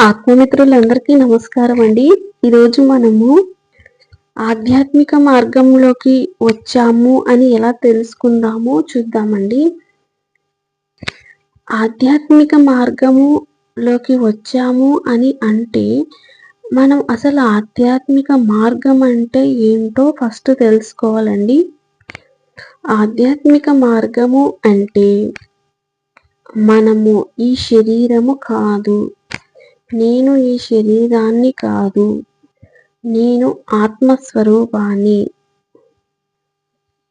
ఆత్మమిత్రులందరికీ నమస్కారం అండి ఈరోజు మనము ఆధ్యాత్మిక మార్గంలోకి వచ్చాము అని ఎలా తెలుసుకుందామో చూద్దామండి. ఆధ్యాత్మిక మార్గములోకి వచ్చాము అని అంటే మనం అసలు ఆధ్యాత్మిక మార్గం అంటే ఏంటో ఫస్ట్ తెలుసుకోవాలండి. ఆధ్యాత్మిక మార్గము అంటే మనము ఈ శరీరము కాదు. నేను ఈ శరీరాన్ని కాదు నేను ఆత్మస్వరూపాన్ని.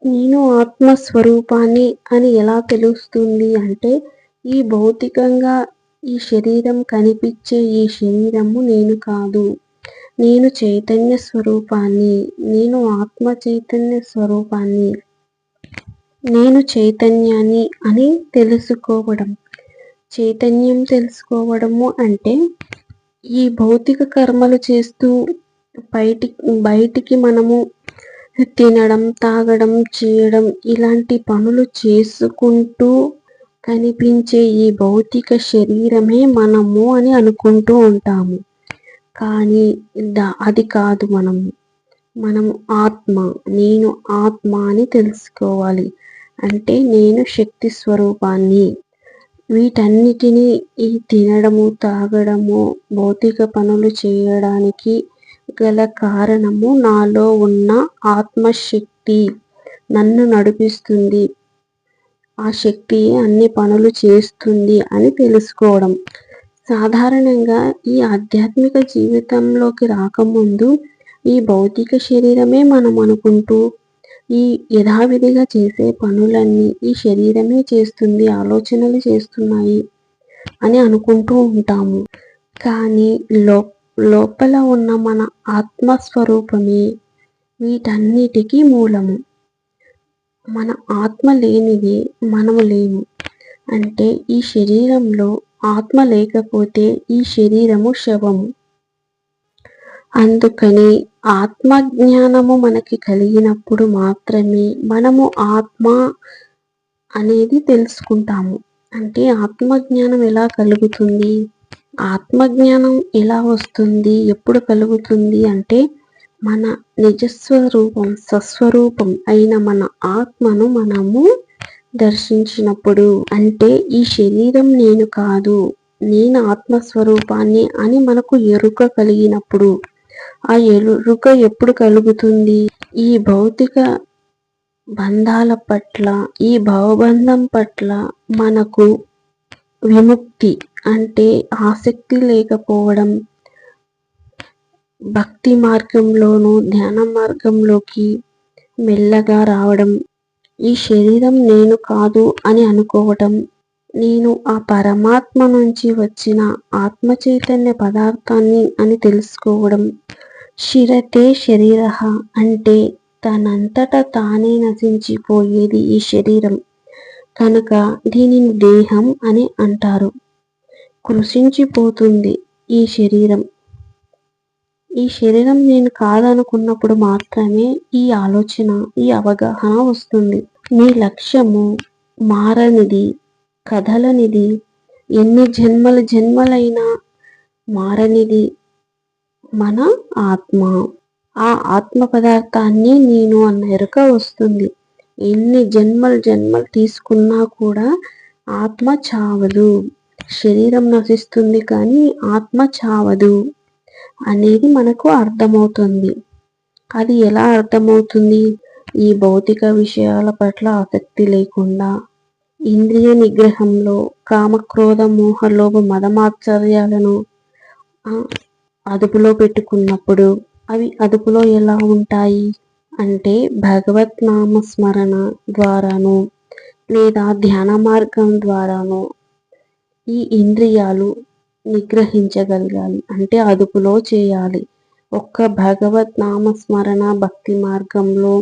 నేను ఆత్మస్వరూపాన్ని అని ఎలా తెలుస్తుంది అంటే ఈ భౌతికంగా ఈ శరీరం కనిపించే ఈ శరీరము నేను కాదు. నేను చైతన్య స్వరూపాన్ని నేను ఆత్మ చైతన్య స్వరూపాన్ని. నేను చైతన్యాన్ని అని తెలుసుకోవడం. చైతన్యం తెలుసుకోవడము అంటే ఈ భౌతిక కర్మలు చేస్తూ బయటి బయటికి మనము తినడం తాగడం చేయడం ఇలాంటి పనులు చేసుకుంటూ కనిపించే ఈ భౌతిక శరీరమే మనము అని అనుకుంటూ ఉంటాము. కానీ అది కాదు మనము. మనము ఆత్మ నేను ఆత్మ అని తెలుసుకోవాలి. అంటే నేను శక్తి స్వరూపాన్ని వీటన్నిటిని ఈ తినడము తాగడము భౌతిక పనులు చేయడానికి గల కారణము నాలో ఉన్న ఆత్మశక్తి నన్ను నడిపిస్తుంది. ఆ శక్తి అన్ని పనులు చేస్తుంది అని తెలుసుకోవడం. సాధారణంగా ఈ ఆధ్యాత్మిక జీవితంలోకి రాకముందు ఈ భౌతిక శరీరమే మనం అనుకుంటూ ఈ యథావిధిగా చేసే పనులన్నీ ఈ శరీరమే చేస్తుంది ఆలోచనలు చేస్తున్నాయి అని అనుకుంటూ ఉంటాము. కానీ లో లోపల ఉన్న మన ఆత్మస్వరూపమే వీటన్నిటికీ మూలము. మన ఆత్మ లేనిది మనము లేము. అంటే ఈ శరీరంలో ఆత్మ లేకపోతే ఈ శరీరము శవము. అందుకని ఆత్మజ్ఞానము మనకి కలిగినప్పుడు మాత్రమే మనము ఆత్మ అనేది తెలుసుకుంటాము. అంటే ఆత్మజ్ఞానం ఎలా కలుగుతుంది? ఆత్మజ్ఞానం ఎలా వస్తుంది? ఎప్పుడు కలుగుతుంది? అంటే మన నిజస్వరూపం సస్వరూపం అయిన మన ఆత్మను మనము దర్శించినప్పుడు. అంటే ఈ శరీరం నేను కాదు నేను ఆత్మస్వరూపాన్ని అని మనకు ఎరుక కలిగినప్పుడు. ఆ ఎరుక ఎప్పుడు కలుగుతుంది? ఈ భౌతిక బంధాల పట్ల ఈ భావబంధం పట్ల మనకు విముక్తి అంటే ఆసక్తి లేకపోవడం. భక్తి మార్గంలోను ధ్యాన మార్గంలోకి మెల్లగా రావడం. ఈ శరీరం నేను కాదు అని అనుకోవటం. నేను ఆ పరమాత్మ నుంచి వచ్చిన ఆత్మ చైతన్య పదార్థాన్ని అని తెలుసుకోవడం. శిరతే శరీర అంటే తనంతట తానే నశించిపోయేది ఈ శరీరం. కనుక దీనిని దేహం అని అంటారు. కృషించిపోతుంది ఈ శరీరం. ఈ శరీరం నేను కాదనుకున్నప్పుడు మాత్రమే ఈ ఆలోచన ఈ అవగాహన వస్తుంది. మీ లక్ష్యము మారనిది. కథలనిది. ఎన్ని జన్మల జన్మలైనా మారనిది మన ఆత్మ. ఆ ఆత్మ పదార్థాన్ని నేను అన్న ఎరుక వస్తుంది. ఎన్ని జన్మలు జన్మలు తీసుకున్నా కూడా ఆత్మ చావదు. శరీరం నశిస్తుంది కానీ ఆత్మ చావదు అనేది మనకు అర్థమవుతుంది. అది ఎలా అర్థమవుతుంది? ఈ భౌతిక విషయాల పట్ల ఆసక్తి లేకుండా. ఇంద్రియ నిగ్రహంలో కామక్రోధ మోహలోభ మదమాచర్యాలను అదుపులో పెట్టుకున్నప్పుడు అవి అదుపులో ఎలా ఉంటాయి? అంటే భగవత్ నామ స్మరణ ద్వారాను లేదా ధ్యాన మార్గం ద్వారాను ఈ ఇంద్రియాలు నిగ్రహించగలగాలి. అంటే అదుపులో చేయాలి. ఒక్క భగవత్ నామస్మరణ భక్తి మార్గంలో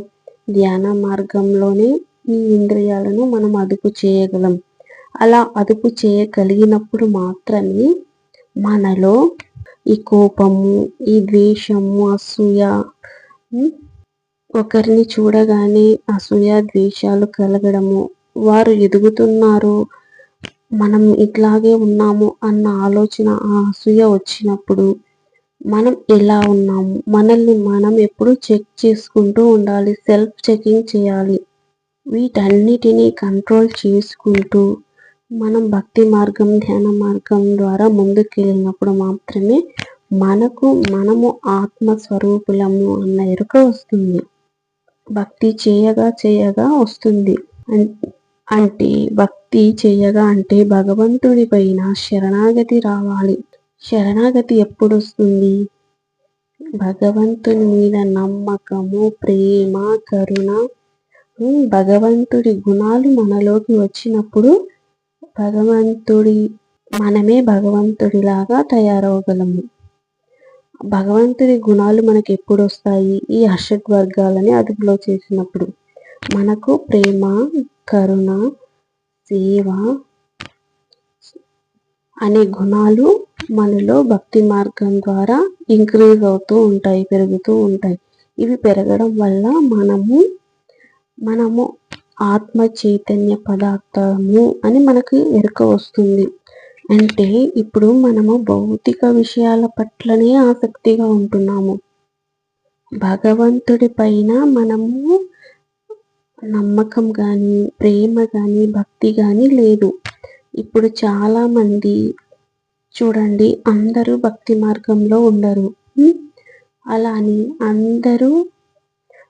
ధ్యాన మార్గంలోనే ఈ ఇంద్రియాలను మనం అదుపు చేయగలం. అలా అదుపు చేయగలిగినప్పుడు మాత్రమే మనలో ఈ కోపము ఈ ద్వేషము అసూయ ఒకరిని చూడగానే అసూయ ద్వేషాలు కలగడము వారు ఎదుగుతున్నారు మనం ఇట్లాగే ఉన్నాము అన్న ఆలోచన ఆ అసూయ వచ్చినప్పుడు మనం ఎలా ఉన్నాము? మనల్ని మనం ఎప్పుడు చెక్ చేసుకుంటూ ఉండాలి సెల్ఫ్ చెకింగ్ చేయాలి. వీటన్నిటినీ కంట్రోల్ చేసుకుంటూ మనం భక్తి మార్గం ధ్యాన మార్గం ద్వారా ముందుకెళ్ళినప్పుడు మాత్రమే మనకు మనము ఆత్మస్వరూపులము అన్న ఎరుక వస్తుంది. భక్తి చేయగా చేయగా వస్తుంది. అంటే భక్తి చేయగా అంటే భగవంతుడి పైన శరణాగతి రావాలి. శరణాగతి ఎప్పుడు వస్తుంది భగవంతుని మీద నమ్మకము ప్రేమ కరుణ భగవంతుడి గుణాలు మనలోకి వచ్చినప్పుడు భగవంతుడి మనమే భగవంతుడిలాగా తయారవగలము. భగవంతుడి గుణాలు మనకు ఎప్పుడు వస్తాయి ఈ హర్షడ్ వర్గాలని అదుపులో చేసినప్పుడు మనకు ప్రేమ కరుణ సేవ అనే గుణాలు మనలో భక్తి మార్గం ద్వారా ఇంక్రీజ్ అవుతూ ఉంటాయి పెరుగుతూ ఉంటాయి. ఇవి పెరగడం వల్ల మనము మనము ఆత్మ చైతన్య పదార్థము అని మనకి ఎరుక వస్తుంది. అంటే ఇప్పుడు మనము భౌతిక విషయాల పట్లనే ఆసక్తిగా ఉంటున్నాము. భగవంతుడి పైన మనము నమ్మకం కానీ ప్రేమ కానీ భక్తి కానీ లేదు. ఇప్పుడు చాలామంది చూడండి అందరూ భక్తి మార్గంలో ఉండరు. అలా అని అందరూ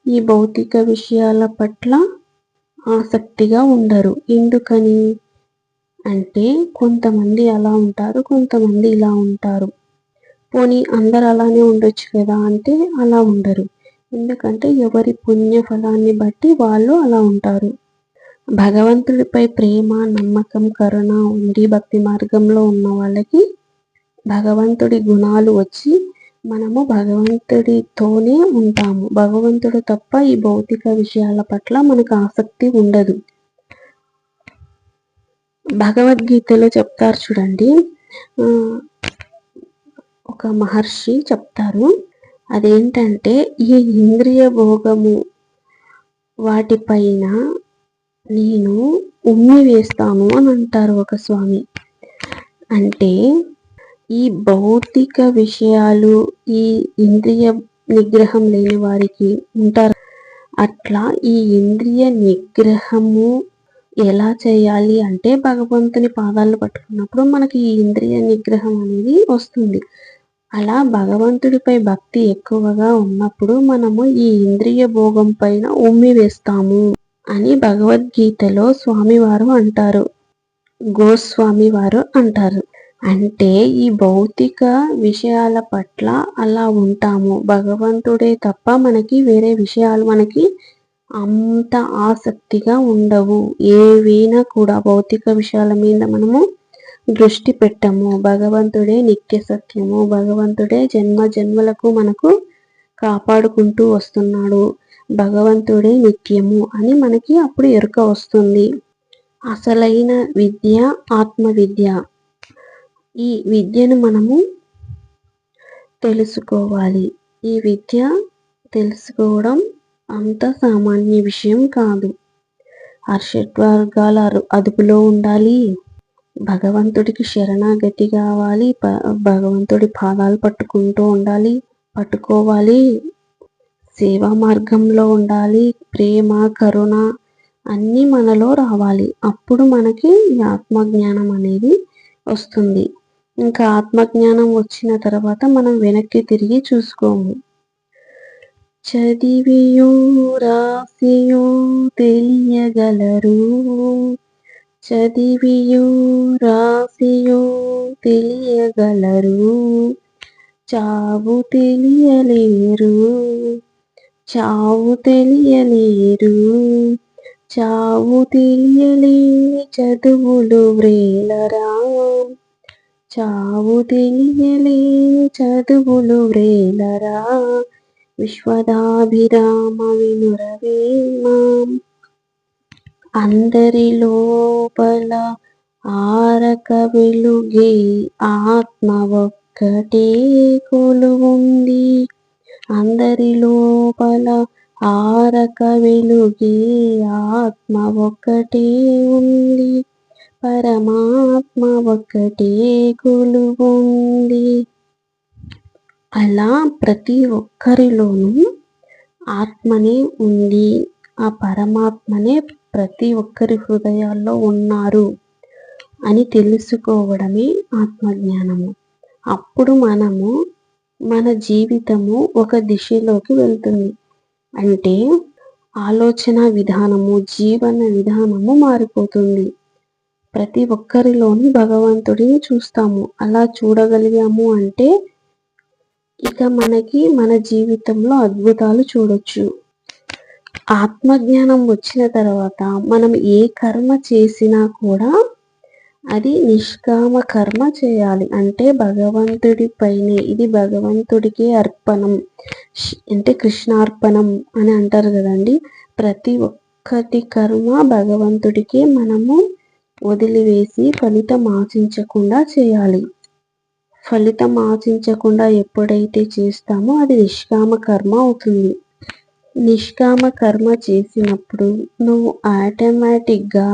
ఈ భౌతిక విషయాల పట్ల ఆసక్తిగా ఉండరు. ఎందుకని అంటే కొంతమంది అలా ఉంటారు కొంతమంది ఇలా ఉంటారు. పోనీ అందరు అలానే ఉండొచ్చు కదా అంటే అలా ఉండరు. ఎందుకంటే ఎవరి పుణ్య ఫలాన్ని బట్టి వాళ్ళు అలా ఉంటారు. భగవంతుడిపై ప్రేమ నమ్మకం కరుణ ఉండి భక్తి మార్గంలో ఉన్న వాళ్ళకి భగవంతుడి గుణాలు వచ్చి మనము భగవంతుడితోనే ఉంటాము. భగవంతుడు తప్ప ఈ భౌతిక విషయాల పట్ల మనకు ఆసక్తి ఉండదు. భగవద్గీతలో చెప్తారు చూడండి. ఒక మహర్షి చెప్తారు. అదేంటంటే ఈ ఇంద్రియ భోగము వాటిపైన నేను ఉమ్మి వేస్తాను అని అంటారు ఒక స్వామి. అంటే ఈ భౌతిక విషయాలు ఈ ఇంద్రియ నిగ్రహం లేని వారికి ఉంటారు. అట్లా ఈ ఇంద్రియ నిగ్రహము ఎలా చేయాలి అంటే భగవంతుని పాదాలు పట్టుకున్నప్పుడు మనకి ఈ ఇంద్రియ నిగ్రహం అనేది వస్తుంది. అలా భగవంతుడిపై భక్తి ఎక్కువగా ఉన్నప్పుడు మనము ఈ ఇంద్రియ భోగం పైన ఉమ్మి వేస్తాము అని భగవద్గీతలో స్వామివారు అంటారు. గోస్వామి వారు అంటారు. అంటే ఈ భౌతిక విషయాల పట్ల అలా ఉంటాము. భగవంతుడే తప్ప మనకి వేరే విషయాలు మనకి అంత ఆసక్తిగా ఉండవు. ఏవైనా కూడా భౌతిక విషయాల మీద మనము దృష్టి పెట్టము. భగవంతుడే నిత్య సత్యము. భగవంతుడే జన్మ జన్మలకు మనకు కాపాడుకుంటూ వస్తున్నాడు. భగవంతుడే నిత్యము అని మనకి అప్పుడు ఎరుక వస్తుంది. అసలైన విద్య ఆత్మ విద్య ఈ విద్యను మనము తెలుసుకోవాలి. ఈ విద్య తెలుసుకోవడం అంత సామాన్య విషయం కాదు. హర్షడ్వర్గాల అదుపులో ఉండాలి. భగవంతుడికి శరణాగతి కావాలి. భగవంతుడి పాదాలు పట్టుకుంటూ ఉండాలి. పట్టుకోవాలి. సేవా మార్గంలో ఉండాలి. ప్రేమ కరుణ అన్నీ మనలో రావాలి. అప్పుడు మనకి ఆత్మజ్ఞానం అనేది వస్తుంది. ఇంకా ఆత్మజ్ఞానం వచ్చిన తర్వాత మనం వెనక్కి తిరిగి చూసుకోము. చదివియో రాసియో తెలియగలరు. చదివియో రాసియో తెలియగలరు. చావు తెలియలేరు. చావు తెలియలేరు. చావు తెలియలేని చదువులు వ్రేలరా. చావు తెలియలేని చదువులు వ్రేలరా. విశ్వదాభిరామ వినురవేమాం అందరి లోపల ఆరక వెలుగే ఆత్మ ఒక్కటే కొలువుంది. అందరి లోపల ఆరక వెలుగే ఆత్మ ఒక్కటే ఉంది. పరమాత్మ ఒక్కటే కొలువుంది అలా ప్రతి ఒక్కరిలోనూ ఆత్మనే ఉంది. ఆ పరమాత్మనే ప్రతి ఒక్కరి హృదయాల్లో ఉన్నారు అని తెలుసుకోవడమే ఆత్మజ్ఞానము. అప్పుడు మనము మన జీవితము ఒక దిశలోకి వెళ్తుంది. అంటే ఆలోచన విధానము జీవన విధానము మారిపోతుంది. ప్రతి ఒక్కరిలోని భగవంతుడిని చూస్తాము. అలా చూడగలిగాము అంటే ఇక మనకి మన జీవితంలో అద్భుతాలు చూడొచ్చు. ఆత్మజ్ఞానం వచ్చిన తర్వాత మనం ఏ కర్మ చేసినా కూడా అది నిష్కామ కర్మ చేయాలి. అంటే భగవంతుడి పైనే ఇది భగవంతుడికి అర్పణం. అంటే కృష్ణార్పణం అని అంటారు కదండి. ప్రతి ఒక్కటి కర్మ భగవంతుడికి మనము వదిలివేసి ఫలితం ఆశించకుండా చేయాలి. ఫలితం ఆశించకుండా ఎప్పుడైతే చేస్తామో అది నిష్కామ కర్మ అవుతుంది. నిష్కామ కర్మ చేసినప్పుడు నువ్వు ఆటోమేటిక్గా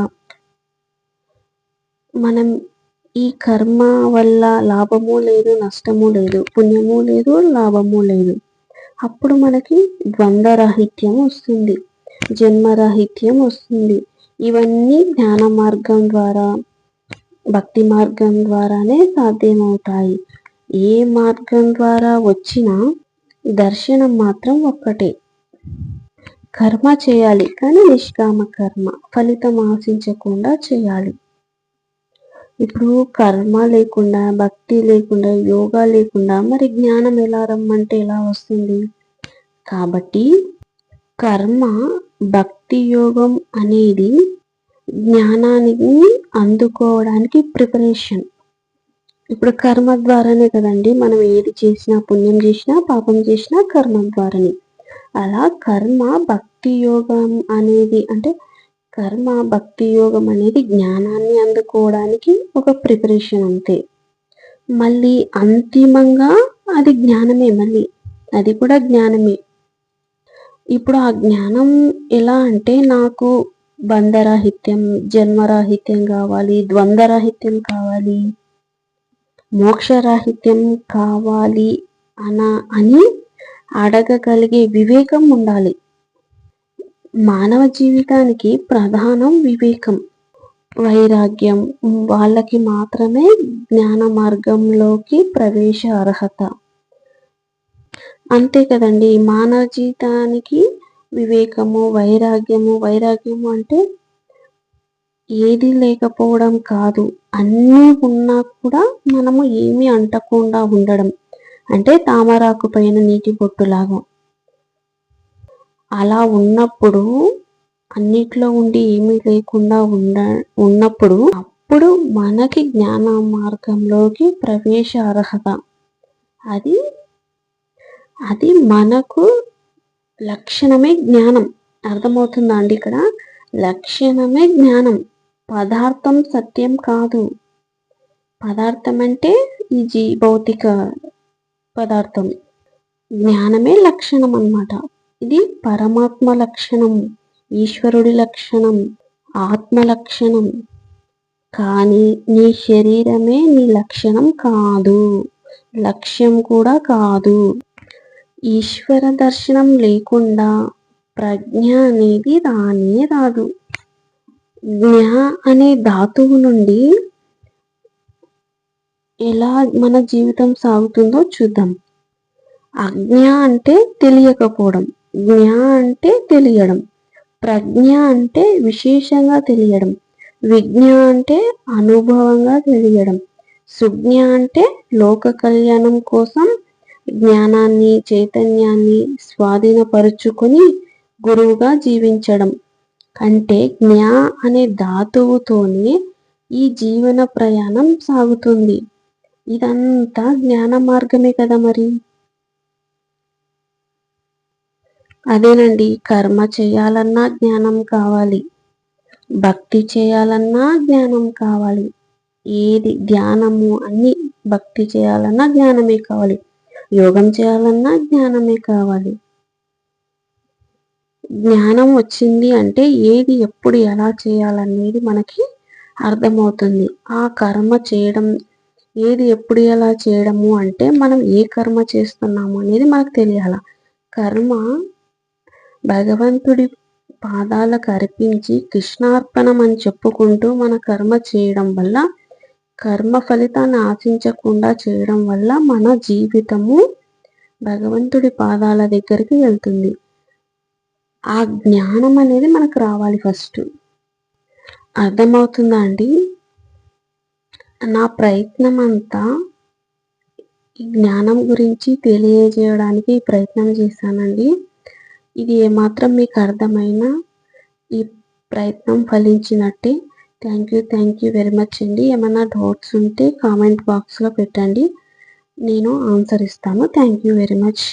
మనం ఈ కర్మ వల్ల లాభము లేదు నష్టము లేదు పుణ్యము లేదు లాభము లేదు. అప్పుడు మనకి ద్వంద్వరాహిత్యం వస్తుంది. జన్మరాహిత్యం వస్తుంది. ఇవన్నీ జ్ఞాన మార్గం ద్వారా భక్తి మార్గం ద్వారానే సాధ్యమవుతాయి. ఏ మార్గం ద్వారా వచ్చినా దర్శనం మాత్రం ఒక్కటే. కర్మ చేయాలి కానీ నిష్కామ కర్మ ఫలితం ఆశించకుండా చేయాలి. ఇప్పుడు కర్మ లేకుండా భక్తి లేకుండా యోగా లేకుండా మరి జ్ఞానం ఎలా రమ్మంటే ఎలా వస్తుంది? కాబట్టి కర్మ భక్తి భక్తి యోగం అనేది జ్ఞానాన్ని అందుకోవడానికి ప్రిపరేషన్. ఇప్పుడు కర్మ ద్వారానే కదండి మనం ఏది చేసినా పుణ్యం చేసినా పాపం చేసినా కర్మ ద్వారానే. అలా కర్మ భక్తి యోగం అనేది అంటే కర్మ భక్తి యోగం అనేది జ్ఞానాన్ని అందుకోవడానికి ఒక ప్రిపరేషన్ అంతే. మళ్ళీ అంతిమంగా అది జ్ఞానమే మళ్ళీ అది కూడా జ్ఞానమే. ఇప్పుడు ఆ జ్ఞానం ఎలా అంటే నాకు బంధరాహిత్యం జన్మరాహిత్యం కావాలి ద్వంద్వరాహిత్యం కావాలి మోక్షరాహిత్యం కావాలి అన అని అడగగలిగే వివేకం ఉండాలి. మానవ జీవితానికి ప్రధానం వివేకం. వైరాగ్యం వాళ్ళకి మాత్రమే జ్ఞాన మార్గంలోకి ప్రవేశ అర్హత. అంతే కదండి. మానవ జీవితానికి వివేకము వైరాగ్యము వైరాగ్యము అంటే ఏది లేకపోవడం కాదు. అన్నీ ఉన్నా కూడా మనము ఏమీ అంటకుండా ఉండడం. అంటే తామరాకు పైన నీటి బొట్టులాగా అలా ఉన్నప్పుడు అన్నిట్లో ఉండి ఏమీ లేకుండా ఉండ ఉన్నప్పుడు అప్పుడు మనకి జ్ఞాన మార్గంలోకి ప్రవేశ అర్హత. అది అది మనకు లక్షణమే జ్ఞానం. అర్థమవుతుందా అండి ఇక్కడ? లక్షణమే జ్ఞానం. పదార్థం సత్యం కాదు. పదార్థం అంటే ఈ జీ భౌతిక పదార్థం. జ్ఞానమే లక్షణం అన్నమాట. ఇది పరమాత్మ లక్షణం ఈశ్వరుడి లక్షణం ఆత్మ లక్షణం. కానీ నీ శరీరమే నీ లక్షణం కాదు. లక్ష్యం కూడా కాదు. ఈశ్వర దర్శనం లేకుండా ప్రజ్ఞ అనేది రానే రాదు. జ్ఞ అనే ధాతువు నుండి ఎలా మన జీవితం సాగుతుందో చూద్దాం. అజ్ఞ అంటే తెలియకపోవడం జ్ఞ అంటే తెలియడం ప్రజ్ఞ అంటే విశేషంగా తెలియడం విజ్ఞ అంటే అనుభవంగా తెలియడం సుజ్ఞ అంటే లోక కళ్యాణం కోసం జ్ఞానాన్ని చైతన్యాన్ని స్వాధీనపరుచుకొని గురువుగా జీవించడం. అంటే జ్ఞా అనే ధాతువుతోనే ఈ జీవన ప్రయాణం సాగుతుంది. ఇదంతా జ్ఞాన మార్గమే కదా మరి? అదేనండి కర్మ చేయాలన్నా జ్ఞానం కావాలి. భక్తి చేయాలన్నా జ్ఞానం కావాలి. ఏది ధ్యానము అన్ని భక్తి చేయాలన్నా జ్ఞానమే కావాలి. యోగం చేయాలన్నా జ్ఞానమే కావాలి. జ్ఞానం వచ్చింది అంటే ఏది ఎప్పుడు ఎలా చేయాలనేది మనకి అర్థమవుతుంది. ఆ కర్మ చేయడం ఏది ఎప్పుడు ఎలా చేయడము అంటే మనం ఏ కర్మ చేస్తున్నాము అనేది మనకు తెలియాల. కర్మ భగవంతుడి పాదాలకు అర్పించి కృష్ణార్పణం అని చెప్పుకుంటూ మన కర్మ చేయడం వల్ల కర్మ ఫలితాన్ని ఆశించకుండా చేయడం వల్ల మన జీవితము భగవంతుడి పాదాల దగ్గరికి వెళ్తుంది. ఆ జ్ఞానం అనేది మనకు రావాలి ఫస్ట్. అర్థమవుతుందా అండి? నా ప్రయత్నం అంతా ఈ జ్ఞానం గురించి తెలియజేయడానికి ప్రయత్నం చేశానండి. ఇది ఏమాత్రం మీకు అర్థమైనా ఈ ప్రయత్నం ఫలించినట్టే thank you thank you very much అండి. ఏమైనా డౌట్స్ ఉంటే కామెంట్ బాక్స్లో పెట్టండి. నేను ఆన్సర్ ఇస్తాను. Thank you very much